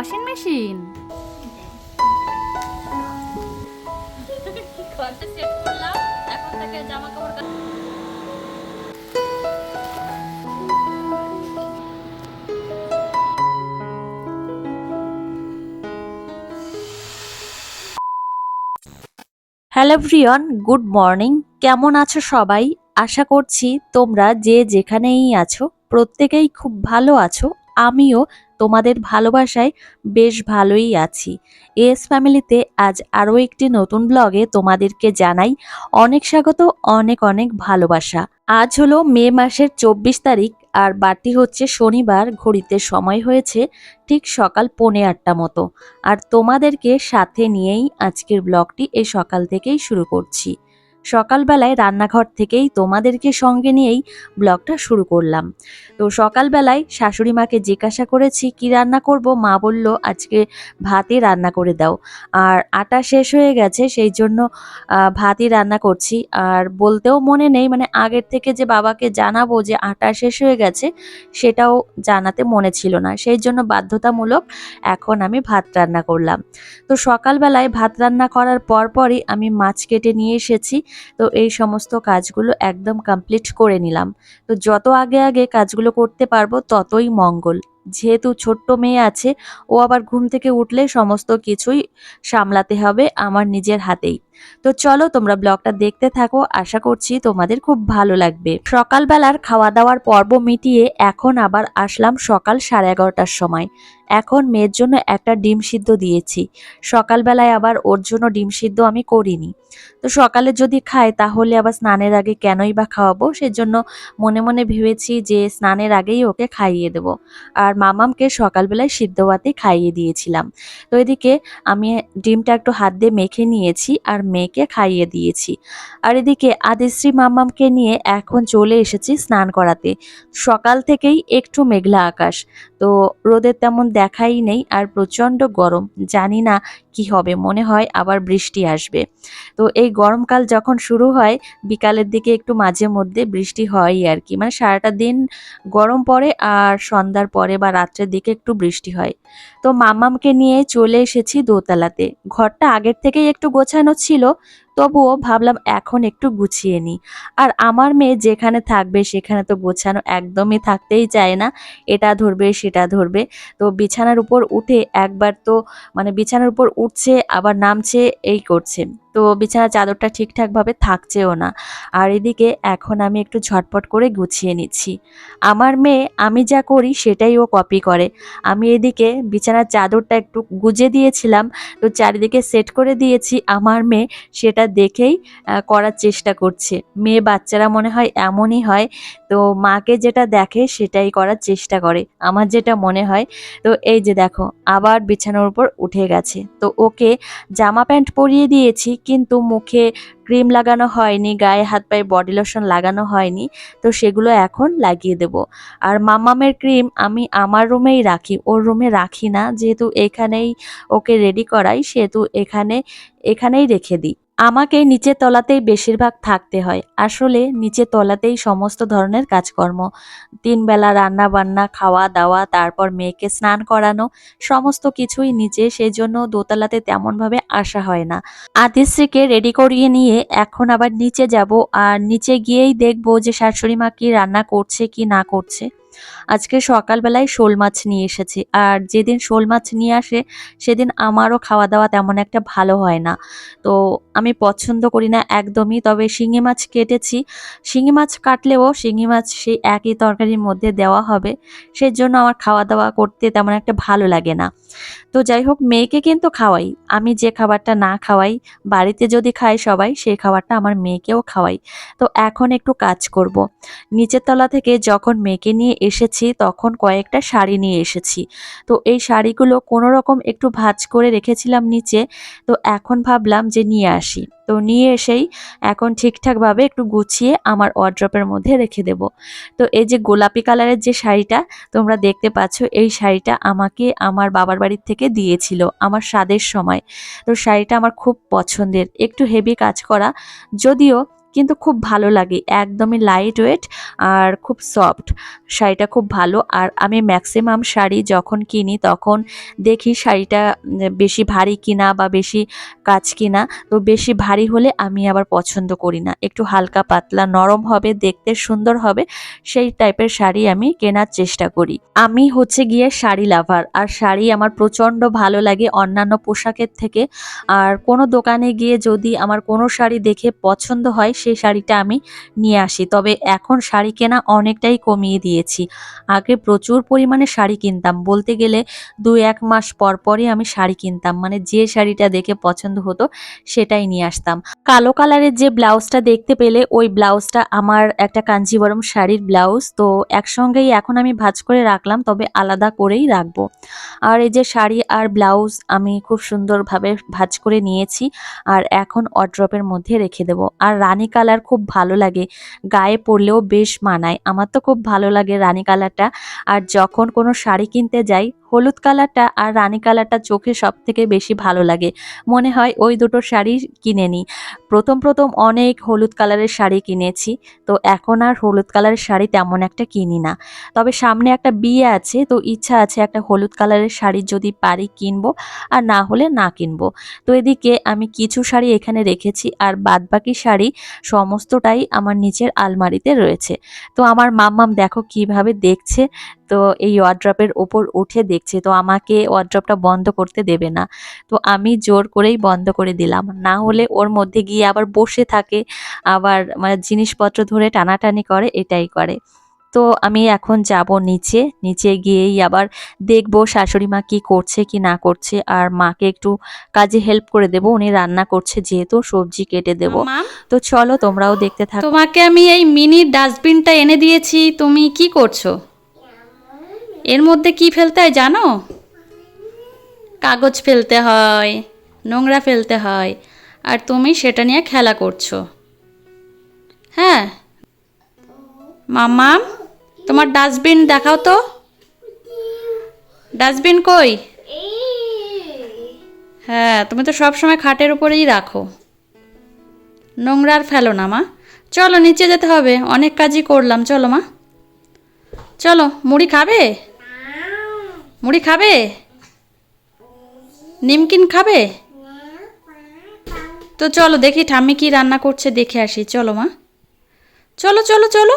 Washing machine? Hello প্রিয়ন good morning কেমন আছো সবাই? আশা করছি তোমরা যে যেখানেই আছো, প্রত্যেকেই খুব ভালো আছো। আমিও তোমাদের ভালোবাসায় বেশ ভালোই আছি। এস ফ্যামিলিতে আজ আরও একটি নতুন ব্লগে তোমাদেরকে জানাই অনেক স্বাগত, অনেক অনেক ভালোবাসা। আজ হলো মে মাসের চব্বিশ তারিখ আর বাড়তি হচ্ছে শনিবার, ঘড়িতে সময় হয়েছে ঠিক সকাল পৌনে আটটা মতো। আর তোমাদেরকে সাথে নিয়েই আজকের ব্লগটি এই সকাল থেকেই শুরু করছি। সকালবেলায় রান্নাঘর থেকেই তোমাদেরকে সঙ্গে নিয়েই ব্লগটা শুরু করলাম। তো সকালবেলায় শাশুড়ি মাকে জিজ্ঞাসা করেছি, কি রান্না করব? মা বলল, আজকে ভাতই রান্না করে দাও। আর আটা শেষ হয়ে গেছে, সেই জন্য ভাতই রান্না করছি। আর বলতেও মনে নেই মানে আগের থেকে যে বাবাকে জানাব যে আটা শেষ হয়ে গেছে, সেটাও জানাতে মনে ছিল না। সেই জন্য বাধ্যতামূলক এখন আমি ভাত রান্না করলাম। তো সকালবেলায় ভাত রান্না করার পরপরই আমি মাছ কেটে নিয়ে এসেছি। তো এই সমস্ত কাজগুলো একদম কমপ্লিট করে নিলাম। তো যত আগে আগে কাজগুলো করতে পারব ততই মঙ্গল। যেহেতু ছোট্ট মেয়ে আছে, ও আবার ঘুম থেকে উঠলে সমস্ত কিছুই সামলাতে হবে আমার নিজের হাতেই। তো চলো তোমরা ব্লগটা দেখতে থাকো, আশা করছি তোমাদের খুব ভালো লাগবে। সকালবেলার খাওয়া দাওয়ার পর্ব মিটিয়ে এখন আবার আসলাম সকাল সাড়ে এগারোটার সময়। এখন মেয়ের জন্য একটা ডিম সিদ্ধ দিয়েছি। সকালবেলায় আবার ওর জন্য ডিম সিদ্ধ আমি করিনি। তো সকালে যদি খায় তাহলে আবার স্নানের আগে কেনই বা খাওয়াবো? সেজন্য মনে মনে ভেবেছি যে স্নানের আগেই ওকে খাইয়ে দেব। আর মামামকে সকালবেলায় সিদ্ধ ভাতেই খাইয়ে দিয়েছিলাম। তো এদিকে আমি ডিমটা একটু হাত দিয়ে মেখে নিয়েছি আর মেয়েকে খাইয়ে দিয়েছি। আর এদিকে আদিশ্রী মামামকে নিয়ে এখন চলে এসেছি স্নান করাতে। সকাল থেকেই একটু মেঘলা আকাশ। তো রোদের তেমন দেখাই নেই আর প্রচণ্ড গরম। জানি না কি হবে? মনে হয় আবার বৃষ্টি আসবে। তো এই গরমকাল যখন শুরু হয়, বিকালের দিকে একটু মাঝে মধ্যে বৃষ্টি হয়ই আর কি মানে সারাটা দিন গরম পড়ে আর সন্ধ্যার পরে বা রাত্রের দিকে একটু বৃষ্টি হয়। তো মামামকে নিয়ে চলে এসেছি দোতলাতে। ঘরটা আগের থেকেই একটু গোছানো ছিল, তবুও ভাবলাম এখন একটু গুছিয়ে নিই। আর আমার মেয়ে যেখানে থাকবে সেখানে তো গোছানো একদমই থাকতেই চায় না। এটা ধরবে, সেটা ধরবে। তো বিছানার উপর উঠে একবার তো মানে বিছানার উপর উঠছে আবার নামছে এই করছে। তো বিছানার চাদরটা ঠিকঠাকভাবে থাকছেও না। আর এদিকে এখন আমি একটু ঝটপট করে গুছিয়ে নিচ্ছি। আমার মেয়ে, আমি যা করি সেটাই ও কপি করে। আমি এদিকে বিছানার চাদরটা একটু গুজে দিয়েছিলাম, তো চারিদিকে সেট করে দিয়েছি। আমার মেয়ে সেটা দেখেই করার চেষ্টা করছে। মেয়ে বাচ্চারা মনে হয় এমনই হয়, তো মাকে যেটা দেখে সেটাই করার চেষ্টা করে। আমার যেটা মনে হয়, তো এই যে দেখো, আবার বিছানার উপর উঠে গেছে। তো ওকে জামা প্যান্ট পরিয়ে দিয়েছি কিন্তু মুখে ক্রিম লাগানো হয়নি, গায়ে হাত পায়ে বডি লোশন লাগানো হয়নি, তো সেগুলো এখন লাগিয়ে দেব। আর মামামের ক্রিম আমি আমার রুমেই রাখি, ওর রুমে রাখি না, যেহেতু এখানেই ওকে রেডি করাই, সেহেতু এখানে, এখানেই রেখে দিই। আমাকে নিচের তলাতেই বেশিরভাগ থাকতে হয়। আসলে নিচের তলাতেই সমস্ত ধরনের কাজকর্ম। তিনবেলা রান্না বান্না খাওয়া দাওয়া তারপর মেয়েকে স্নান করানো, সমস্ত কিছুই নিচে সেই জন্য দোতলাতে তেমনভাবে আসা হয় না। আদিশ্রীকে রেডি করিয়ে নিয়ে এখন আবার নিচে যাব, আর নিচে গিয়েই দেখব যে শাশুড়ি মা কি রান্না করছে, কি না করছে। আজকে সকালবেলায় শোল মাছ নিয়ে এসেছে। আর যেদিন শোল মাছ নিয়ে আসে, সেদিন আমারও খাওয়া দাওয়া তেমন একটা ভালো হয় না। তো আমি পছন্দ করি না একদমই, তবে শিঙি মাছ কেটেছি। শিঙি মাছ কাটলেও শিঙি মাছ সেই একই তরকারির মধ্যে দেওয়া হবে। সেই জন্য আমার খাওয়া দাওয়া করতে তেমন একটা ভালো লাগে না। তো যাই হোক, মেয়েকে কিন্তু খাওয়াই। আমি যে খাবারটা না খাওয়াই, বাড়িতে যদি খায় সবাই, সেই খাবারটা আমার মেয়েকেও খাওয়াই। তো এখন একটু কাজ করব। নিচের তলা থেকে যখন মেয়েকে নিয়ে এসেছি, তখন কয়েকটা শাড়ি নিয়ে এসেছি। তো এই শাড়িগুলো কোনো রকম একটু ভাঁজ করে রেখেছিলাম নিচে, তো এখন ভাবলাম যে নিয়ে আসি। তো নিয়ে এসেই এখন ঠিকঠাকভাবে একটু গুছিয়ে আমার ওয়ার্ড্রপের মধ্যে রেখে দেব। তো এই যে গোলাপি কালারের যে শাড়িটা, তোমরা দেখতে পাচ্ছ, এই শাড়িটা আমাকে আমার বাবার বাড়ির থেকে দিয়েছিল আমার স্বাদের সময়। তো শাড়িটা আমার খুব পছন্দের। একটু হেভি কাজ করা, যদিও কিন্তু খুব ভালো লাগে, একদমই লাইট ওয়েট আর খুব সফট শাড়িটা খুব ভালো আর আমি ম্যাক্সিমাম শাড়ি যখন কিনি তখন দেখি শাড়িটা বেশি ভারী কিনা বা বেশি কাজ কিনা, তো বেশি ভারী হলে আমি আবার পছন্দ করি না। একটু হালকা পাতলা, নরম হবে, দেখতে সুন্দর হবে, সেই টাইপের শাড়ি আমি কেনার চেষ্টা করি। আমি হচ্ছে গিয়ে শাড়ি লাভার আর শাড়ি আমার প্রচণ্ড ভালো লাগে অন্যান্য পোশাকের থেকে। আর কোনো দোকানে গিয়ে যদি আমার কোনো শাড়ি দেখে পছন্দ হয় সেই শাড়িটা আমি নিয়ে আসি। তবে এখন শাড়ি কেনা অনেকটাই কমিয়ে দিয়েছি। আগে প্রচুর পরিমাণে শাড়ি কিনতাম। বলতে গেলে দু এক মাস পর পরই আমি শাড়ি কিনতাম। মানে যে শাড়িটা দেখে পছন্দ হতো সেটাই নিয়ে আসতাম। কালো কালারের যে ব্লাউজটা দেখতে পেলে ওই ব্লাউজটা আমার একটা কাঞ্জিবরম শাড়ির ব্লাউজ। তো একসঙ্গেই এখন আমি ভাজ করে রাখলাম, তবে আলাদা করেই রাখব। আর এই যে শাড়ি আর ব্লাউজ আমি খুব সুন্দরভাবে ভাঁজ করে নিয়েছি। আর এখন অড্রপের মধ্যে রেখে দেবো। আর রানী কালার খুব ভালো লাগে। গায়ে পরলেও বেশ মানায়। আমার তো খুব ভালো লাগে রানী কালারটা আর যখন কোনো শাড়ি কিনতে যাই হলুদ কালারটা আর রানী কালারটা চোখে সব থেকে বেশি ভালো লাগে। মনে হয় ওই দুটো শাড়ি কিনে নিই প্রথম প্রথম অনেক হলুদ কালারের শাড়ি কিনেছি, তো এখন আর হলুদ কালারের শাড়ি তেমন একটা কিনি না। তবে সামনে একটা বিয়ে আছে, তো ইচ্ছা আছে একটা হলুদ কালারের শাড়ি যদি পারি কিনবো আর না হলে না কিনবো। তো এদিকে আমি কিছু শাড়ি এখানে রেখেছি আর বাদবাকি শাড়ি সমস্তটাই আমার নিচের আলমারিতে রয়েছে। তো আমার মাম্মাম দেখো কীভাবে দেখছে, তো এই ওয়ার্ড্রপের ওপর উঠে দেখছে তো আমাকে ওয়ার্ড্রপটা বন্ধ করতে দেবে না। তো আমি জোর করেই বন্ধ করে দিলাম। না হলে ওর মধ্যে গিয়ে আবার বসে থাকে আবার মানে জিনিসপত্র ধরে টানাটানি করে এটাই করে। তো আমি এখন যাব নিচে নিচে গিয়েই আবার দেখব শাশুড়ি মা কি করছে কি না করছে আর মাকে একটু কাজে হেল্প করে দেবো। উনি রান্না করছে যেহেতু সবজি কেটে দেবো। তো চলো তোমরাও দেখতে থাকো। তোমাকে আমি এই মিনি ডাস্টবিনটা এনে দিয়েছি। তুমি কি করছ? এর মধ্যে কি ফেলতে হয় জানো? কাগজ ফেলতে হয়, নোংরা ফেলতে হয়, আর তুমি সেটা নিয়ে খেলা করছ। হ্যাঁ? মামাম তোমার ডাস্টবিন দেখাও তো। ডাস্টবিন কই? হ্যাঁ তুমি তো সব সময় খাটের উপরেই রাখো। নোংরা আর ফেলো না, মা। চলো, নিচে যেতে হবে। অনেক কাজই করলাম। চলো, মা। চলো, মুড়ি খাবে? মুড়ি খাবে? নিমকিন খাবে? তো চলো দেখি ঠাম্মি কি রান্না করছে, দেখে আসি। চলো মা। চলো চলো চলো।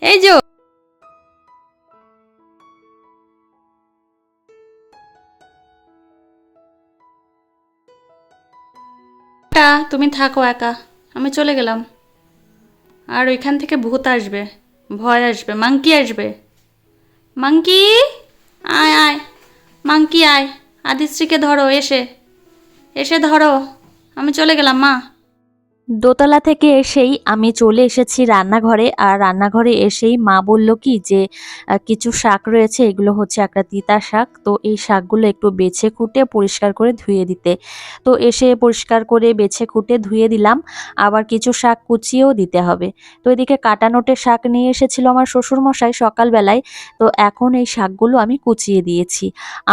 এই যে তুমি থাকো একা। আমি চলে গেলাম। আর ওইখান থেকে ভূত আসবে। ভয় আসবে। মাংকি আসবে। মাংকি? আয় আয়। মাংকি আয়। আদিশ্রীকে ধরো এসে। এসে ধরো। আমি চলে গেলাম মা। দোতলা থেকে এসেই আমি চলে এসেছি রান্নাঘরে, আর রান্নাঘরে এসেই মা বলল কি যে কিছু শাক রয়েছে, এগুলো হচ্ছে একটা তিতা শাক। তো এই শাকগুলো একটু বেছে কুটে পরিষ্কার করে ধুয়ে দিতে। তো এসে পরিষ্কার করে বেছে কুটে ধুয়ে দিলাম, আবার কিছু শাক কুচিয়েও দিতে হবে। তো এদিকে কাটানোটে শাক নিয়ে এসেছিল আমার শ্বশুরমশাই সকালবেলায়। তো এখন এই শাকগুলো আমি কুচিয়ে দিয়েছি।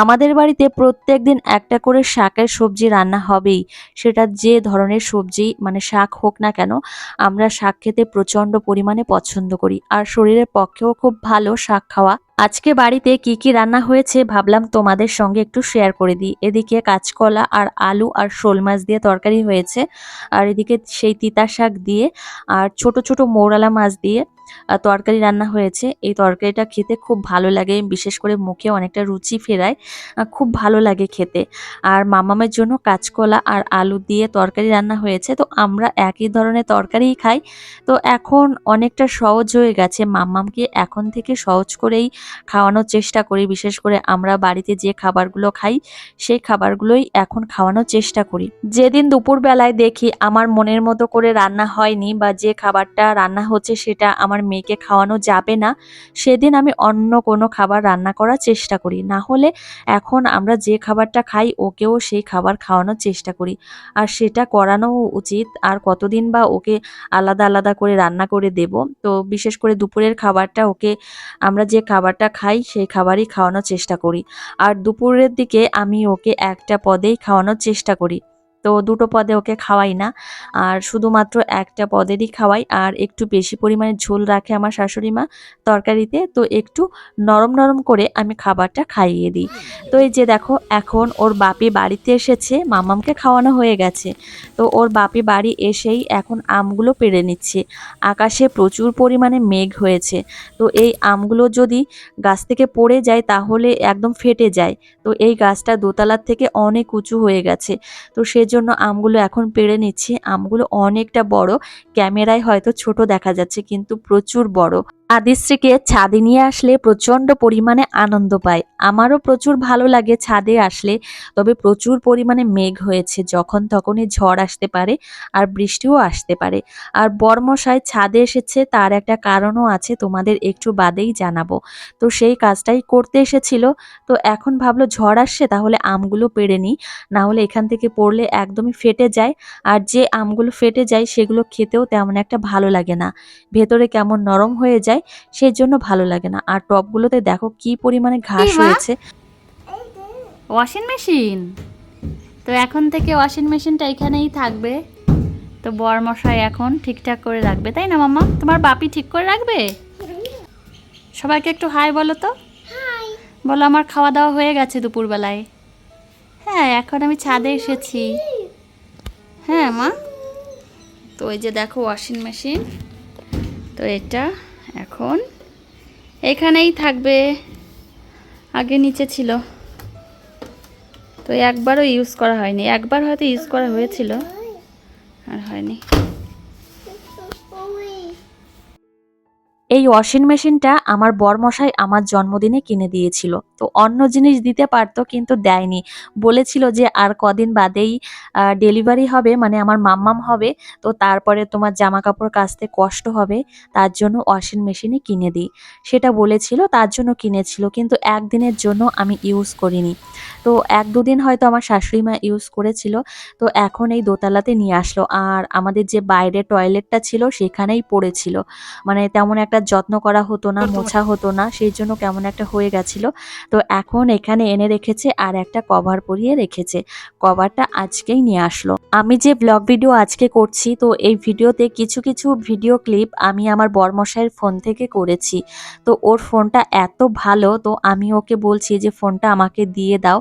আমাদের বাড়িতে প্রত্যেক দিন একটা করে শাকের সবজি রান্না হবেই। সেটা যে ধরনের সবজি মানে শাক হোক না কেন, আমরা শাক খেতে প্রচণ্ড পরিমাণে পছন্দ করি। আর শরীরের পক্ষেও খুব ভালো শাক খাওয়া। আজকে বাড়িতে কি কি রান্না হয়েছে ভাবলাম তোমাদের সঙ্গে একটু শেয়ার করে দিই। এদিকে কাঁচকলা আর আলু আর শোল মাছ দিয়ে তরকারি হয়েছে। আর এদিকে সেই তিতা শাক দিয়ে আর ছোট ছোট মৌরালা মাছ দিয়ে তরকারি রান্না হয়েছে। এই তরকারিটা খেতে খুব ভালো লাগে, বিশেষ করে মুখে অনেকটা রুচি ফেরায়। খুব ভালো লাগে খেতে। আর মামামের জন্য কাঁচকলা আর আলু দিয়ে তরকারি রান্না হয়েছে। তো আমরা একই ধরনের তরকারিই খাই। তো এখন অনেকটা সহজ হয়ে গেছে। মাম্মামকে এখন থেকে সহজ করেই খাওয়ানোর চেষ্টা করি। বিশেষ করে আমরা বাড়িতে যে খাবারগুলো খাই, সেই খাবারগুলোই এখন খাওয়ানোর চেষ্টা করি। যেদিন দুপুরবেলায় দেখি আমার মনের মতো করে রান্না হয়নি বা যে খাবারটা রান্না হচ্ছে সেটা আমার মেয়েকে খাওয়ানো যাবে না, সেদিন আমি অন্য কোনো খাবার রান্না করার চেষ্টা করি। না হলে এখন আমরা যে খাবারটা খাই, ওকেও সেই খাবার খাওয়ানোর চেষ্টা করি। আর সেটা করানো উচিত। আর কতদিন বা ওকে আলাদা আলাদা করে রান্না করে দেব, তো বিশেষ করে দুপুরের খাবারটা ওকে আমরা যে খাবারটা খাই, সেই খাবারই খাওয়ানোর চেষ্টা করি। আর দুপুরের দিকে আমি ওকে একটা পদেই খাওয়ানোর চেষ্টা করি। তো দুটো পদে ওকে খাওয়াই না। আর শুধুমাত্র একটা পদেরই খাওয়াই। আর একটু বেশি পরিমাণে ঝোল রাখে আমার শাশুড়ি মা তরকারিতে। তো একটু নরম নরম করে আমি খাবারটা খাইয়ে দিই। তো এই যে দেখো, এখন ওর বাপি বাড়িতে এসেছে। মামামকে খাওয়ানো হয়ে গেছে। তো ওর বাপি বাড়ি এসেই এখন আমগুলো পেড়ে নিচ্ছে। আকাশে প্রচুর পরিমাণে মেঘ হয়েছে। তো এই আমগুলো যদি গাছ থেকে পড়ে যায়, তাহলে একদম ফেটে যায়। তো এই গাছটা দোতলার থেকে অনেক উঁচু হয়ে গেছে। তো সেজন্য আমগুলো এখন পেড়ে নিচ্ছি। আমগুলো অনেকটা বড়। ক্যামেরায় হয়তো ছোট দেখা যাচ্ছে, কিন্তু প্রচুর বড়। আদিশ্রীকে ছাদে নিয়ে আসলে প্রচণ্ড পরিমাণে আনন্দ পায়। আমারও প্রচুর ভালো লাগে ছাদে আসলে, তবে প্রচুর পরিমাণে মেঘ হয়েছে, যখন তখনই ঝড় আসতে পারে আর বৃষ্টিও আসতে পারে। আর বর্মশাই ছাদে এসেছে, তার একটা কারণও আছে, তোমাদের একটু বাদেই জানাব। তো সেই কাজটাই করতে এসেছিল, তো এখন ভাবলো ঝড় আসছে, তাহলে আমগুলো পেড়ে নিই। না হলে এখান থেকে পড়লে একদমই ফেটে যায়, আর যে আমগুলো ফেটে যায়, সেগুলো খেতেও তেমন একটা ভালো লাগে না। ভেতরে কেমন নরম হয়ে যায় সেই জন্য ভালো লাগে না। আর টবগুলোতে দেখো কি পরিমাণে ঘাস হয়েছে। Washing machine? তো এখন থেকে ওয়াশিং মেশিনটা এখানেই থাকবে। তো বরমশাই এখন ঠিকঠাক করে রাখবে তাই না মামা তোমার বাপি ঠিক করে রাখবে? সবাইকে একটু হাই বলো তো। বলো আমার খাওয়া দাওয়া হয়ে গেছে দুপুরবেলায়। হ্যাঁ এখন আমি ছাদে এসেছি। হ্যাঁ মা? তো ওই যে দেখো ওয়াশিং মেশিন। তো এটা এখন। এখানেই থাকবে। আগে নিচে ছিল। তো একবারও ইউজ করা হয়নি। একবার হয়তো ইউজ করা হয়েছিল। আর হয়নি। এই ওয়াশিং মেশিনটা আমার বরমশাই আমার জন্মদিনে কিনে দিয়েছিল। তো অন্য জিনিস দিতে পারতো কিন্তু দেয়নি। বলেছিল যে আর কদিন বাদেই ডেলিভারি হবে মানে আমার মাম্মাম হবে, তো তারপরে তোমার জামা কাপড় কাচতে কষ্ট হবে, তার জন্য ওয়াশিং মেশিনে কিনে দিই। সেটা বলেছিল, তার জন্য কিনেছিল, কিন্তু একদিনের জন্য আমি ইউজ করিনি। তো এক দুদিন হয়তো আমার শাশুড়ি মা ইউজ করেছিল, তো এখন এই দোতলাতে নিয়ে আসলো। আর আমাদের যে বাইরে টয়লেটটা ছিল, সেখানেই পড়েছিল। মানে তেমন একটা যত্ন করা হতো না মোছা হতো না সেই জন্য কেমন একটা হয়ে গেছিল। তো এখন এখানে এনে রেখেছে আর একটা কভার পরিয়ে রেখেছে। কভারটা আজকেই নিয়ে আসলো। আমি যে ব্লগ ভিডিও আজকে করছি তো এই ভিডিওতে কিছু কিছু ভিডিও ক্লিপ আমি আমার বরমশাইয়ের ফোন থেকে করেছি। তো ওর ফোনটা এত ভালো তো আমি ওকে বলছি যে ফোনটা আমাকে দিয়ে দাও।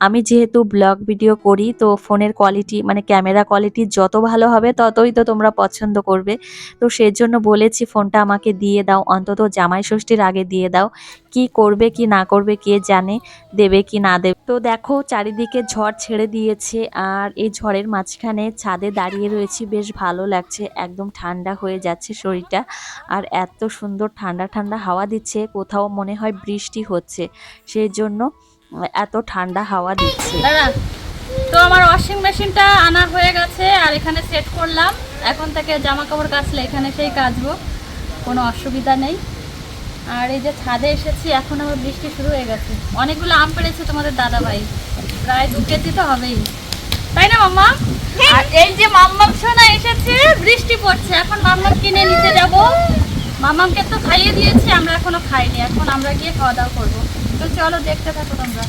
আমি যেহেতু ব্লগ ভিডিও করি তো ফোনের কোয়ালিটি মানে ক্যামেরা কোয়ালিটি যত ভালো হবে ততই তো তোমরা পছন্দ করবে। তো সেজন্য বলেছি ফোনটা আমাকে দিয়ে দাও, অন্তত জামাই ষষ্ঠীর আগে দিয়ে দাও। কি করবে, কি না করবে, কে জানে, দেবে কি না দেবে। তো দেখো, চারিদিকে ঝড় ছেড়ে দিয়েছে আর এই ঝড়ের মাঝখানে ছাদে দাঁড়িয়ে রয়েছি, বেশ ভালো লাগছে। একদম ঠান্ডা হয়ে যাচ্ছে শরীরটা আর এত সুন্দর ঠান্ডা ঠান্ডা হাওয়া দিচ্ছে, কোথাও মনে হয় বৃষ্টি হচ্ছে। সেই জন্য এত ঠান্ডা হাওয়া দিচ্ছে। তো আমার ওয়াশিং মেশিনটা আনা হয়ে গেছে আর এখানে সেট করলাম। এখন থেকে জামা কাপড় কাচলে এখানে সেই কাচবো। কোনো অসুবিধা নেই। আর এই যে ছাদে এসেছি, এখন আবার বৃষ্টি শুরু হয়ে গেছে। অনেকগুলো আম পেড়েছে তোমাদের দাদা ভাই প্রায় দু কেজি তো হবেই। তাই না, মাম্মা? আর এই যে মাম্মাম সোনা এসেছে, বৃষ্টি পড়ছে। এখন মাম্মাম কিনে নিতে যাব। মাম্মামকে তো খাইয়ে দিয়েছি, আমরা এখনও খাইনি। এখন আমরা গিয়ে খাওয়া দাওয়া করব। তো চলো দেখতে থাকো তোমরা।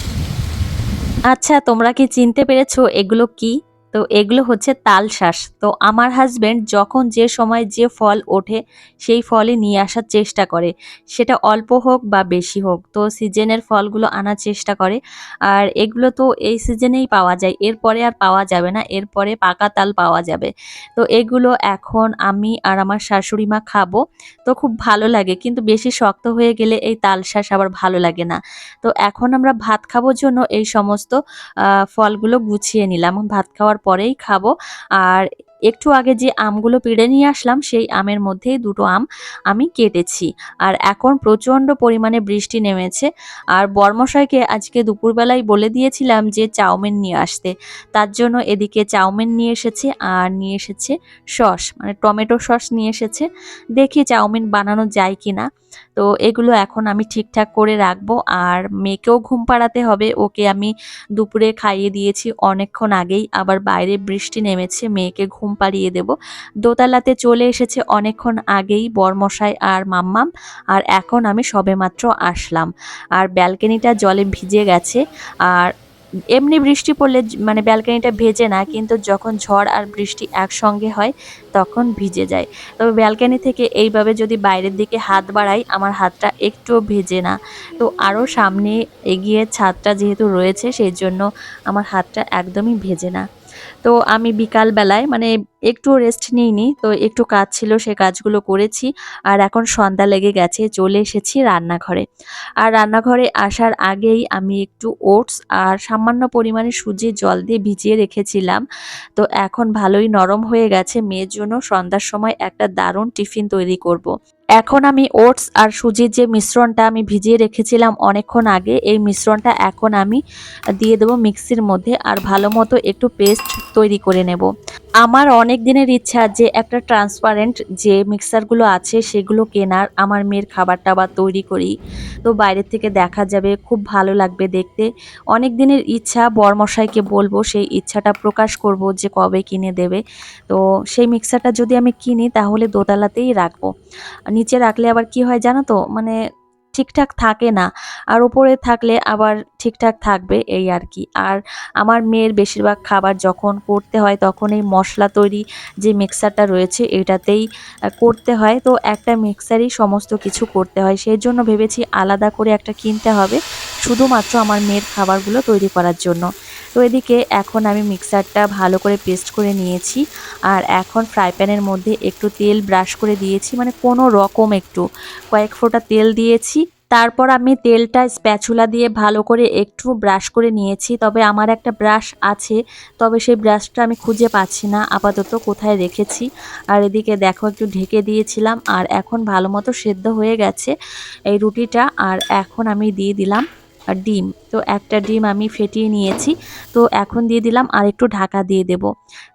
আচ্ছা তোমরা কি চিনতে পেরেছ এগুলো কি? তো এগুলো হচ্ছে তাল শাঁস। তো আমার হাজবেন্ড যখন যে সময় যে ফল ওঠে, সেই ফলই নিয়ে আসার চেষ্টা করে। সেটা অল্প হোক বা বেশি হোক, তো সিজনের ফলগুলো আনার চেষ্টা করে। আর এগুলো তো এই সিজনেই পাওয়া যায়, এরপরে আর পাওয়া যাবে না, এরপরে পাকা তাল পাওয়া যাবে। তো এগুলো এখন আমি আর আমার শাশুড়ি মা খাব, তো খুব ভালো লাগে। কিন্তু বেশি শক্ত হয়ে গেলে এই তাল শাঁস আবার ভালো লাগে না। তো এখন আমরা ভাত খাবোর জন্য এই সমস্ত ফলগুলো গুছিয়ে নিলাম। ভাত খাওয়ার পরেই খাব। আর একটু আগে যে আমগুলো পেড়ে নিয়ে আসলাম, সেই আমের মধ্যেই দুটো আম আমি কেটেছি। আর এখন প্রচণ্ড পরিমাণে বৃষ্টি নেমেছে। আর বর্মশাইকে আজকে দুপুরবেলায় বলে দিয়েছিলাম যে চাউমিন নিয়ে আসতে। তার জন্য এদিকে চাউমিন নিয়ে এসেছে আর নিয়ে এসেছে সস। মানে টমেটো সস নিয়ে এসেছে। দেখি চাউমিন বানানো যায় কি না তো এগুলো এখন আমি ঠিকঠাক করে রাখব। আর মেয়েকেও ঘুম পাড়াতে হবে। ওকে আমি দুপুরে খাইয়ে দিয়েছি অনেকক্ষণ আগেই। আবার বাইরে বৃষ্টি নেমেছে, মেয়েকে ঘুম পাড়িয়ে দেব। দোতলাতে চলে এসেছে অনেকক্ষণ আগেই বরমশাই আর মাম্মাম। আর এখন আমি সবেমাত্র আসলাম। আর ব্যালকনিটা জলে ভিজে গেছে। আর এমনি বৃষ্টি পড়লে মানে ব্যালকানিটা ভেজে না, কিন্তু যখন ঝড় আর বৃষ্টি একসঙ্গে হয়, তখন ভিজে যায়। তবে ব্যালকানি থেকে এইভাবে যদি বাইরের দিকে হাত বাড়াই, আমার হাতটা একটুও ভেজে না। তো আরও সামনে এগিয়ে ছাদটা যেহেতু রয়েছে, সেই জন্য আমার হাতটা একদমই ভেজে না। তো আমি বিকালবেলায় মানে একটু রেস্ট নিইনি, তো একটু কাজ ছিল, সে কাজগুলো করেছি। আর এখন সন্ধ্যা লেগে গেছে, চলে এসেছি রান্নাঘরে। আর রান্নাঘরে আসার আগেই আমি একটু ওটস আর সামান্য পরিমাণে সুজির জল দিয়ে ভিজিয়ে রেখেছিলাম। তো এখন ভালোই নরম হয়ে গেছে, মেয়ের জন্য সন্ধ্যার সময় একটা দারুণ টিফিন তৈরি করব। এখন আমি ওটস আর সুজির যে মিশ্রণটা আমি ভিজিয়ে রেখেছিলাম অনেকক্ষণ আগে, এই মিশ্রণটা এখন আমি দিয়ে দেবো মিক্সির মধ্যে। আর ভালো মতো একটু পেস্ট তৈরি করে নেব। আমার অনেক দিনের ইচ্ছা যে একটা ট্রান্সপারেন্ট যে মিক্সারগুলো আছে সেগুলো কেনার, আমার মেয়ের খাবার টাবার তৈরি করি। তো বাইরের থেকে দেখা যাবে, খুব ভালো লাগবে দেখতে। অনেক দিনের ইচ্ছা, বরমশাইকে বলব, সেই ইচ্ছাটা প্রকাশ করব যে কবে কিনে দেবে। তো সেই মিক্সারটা যদি আমি কিনি, তাহলে দোতলাতেই রাখব। নিচে রাখলে আবার কি হয় জানো তো? মানে ঠিকঠাক থাকে না। আর ওপরে থাকলে আবার ঠিকঠাক থাকবে এই আর কি। আর আমার মেয়ের বেশিরভাগ খাবার যখন করতে হয় তখন এই মশলা তৈরি যে মিক্সারটা রয়েছে এটাতেই করতে হয়। তো একটা মিক্সারই সমস্ত কিছু করতে হয়। সেই জন্য ভেবেছি আলাদা করে একটা কিনতে হবে। শুধুমাত্র আমার মেয়ের খাবারগুলো তৈরি করার জন্য। তো এদিকে এখন আমি মিক্সারটা ভালো করে পেস্ট করে নিয়েছি আর এখন ফ্রাই প্যানের মধ্যে একটু তেল ব্রাশ করে দিয়েছি মানে কোনো রকম একটু। কয়েক ফোঁটা তেল দিয়েছি, তারপর আমি তেলটা স্প্যাচুলা দিয়ে ভালো করে একটু ব্রাশ করে নিয়েছি। তবে আমার একটা ব্রাশ আছে, তবে সেই ব্রাশটা আমি খুঁজে পাচ্ছি না, আপাতত কোথায় রেখেছি। আর এদিকে দেখো একটু ঢেকে দিয়েছিলাম, আর এখন ভালো মতো সেদ্ধ হয়ে গেছে এই রুটিটা, আর এখন আমি দিয়ে দিলাম ডিম। তো একটা ডিম আমি ফেটিয়ে নিয়েছি। তো এখন দিয়ে দিলাম আর একটু ঢাকা দিয়ে দেব।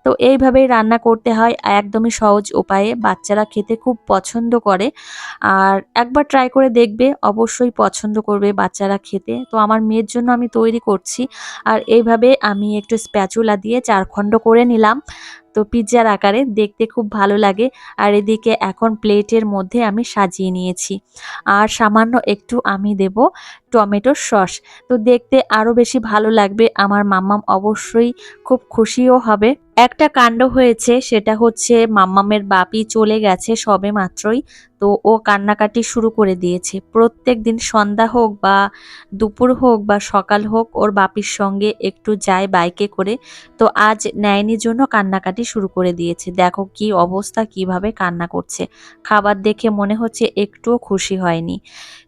তো এইভাবেই রান্না করতে হয় একদমই সহজ উপায়ে। বাচ্চারা খেতে খুব পছন্দ করে। আর একবার ট্রাই করে দেখবে, অবশ্যই পছন্দ করবে বাচ্চারা খেতে। তো আমার মেয়ের জন্য আমি তৈরি করছি। আর এইভাবে আমি একটু স্প্যাচুলা দিয়ে চারখণ্ড করে নিলাম। তো পিৎজার আকারে দেখতে খুব ভালো লাগে। আর এদিকে এখন প্লেটের মধ্যে আমি সাজিয়ে নিয়েছি। আর সামান্য একটু আমি দেব টমেটোর সস। তো দেখতে আরও বেশি ভালো লাগবে। আমার মাম্মাম অবশ্যই খুব খুশিও হবে। একটা কাণ্ড হয়েছে, সেটা হচ্ছে মাম্মামের বাপি চলে গেছে সবে মাত্রই, তো ও কান্নাকাটি শুরু করে দিয়েছে। প্রত্যেক দিন সন্ধ্যা হোক বা দুপুর হোক বা সকাল হোক, ওর বাপির সঙ্গে একটু যায় বাইকে করে, তো আজ নেয়নি জন্য কান্নাকাটি শুরু করে দিয়েছে। দেখো কি অবস্থা, কীভাবে কান্না করছে। খাবার দেখে মনে হচ্ছে একটুও খুশি হয়নি।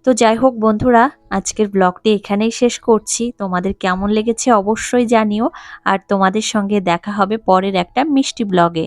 তো যাই হোক বন্ধুরা আজকের ব্লগটি এখানেই শেষ করছি। তোমাদের কেমন লেগেছে অবশ্যই জানিও। আর তোমাদের সঙ্গে দেখা হবে পরের একটা মিষ্টি ব্লগে।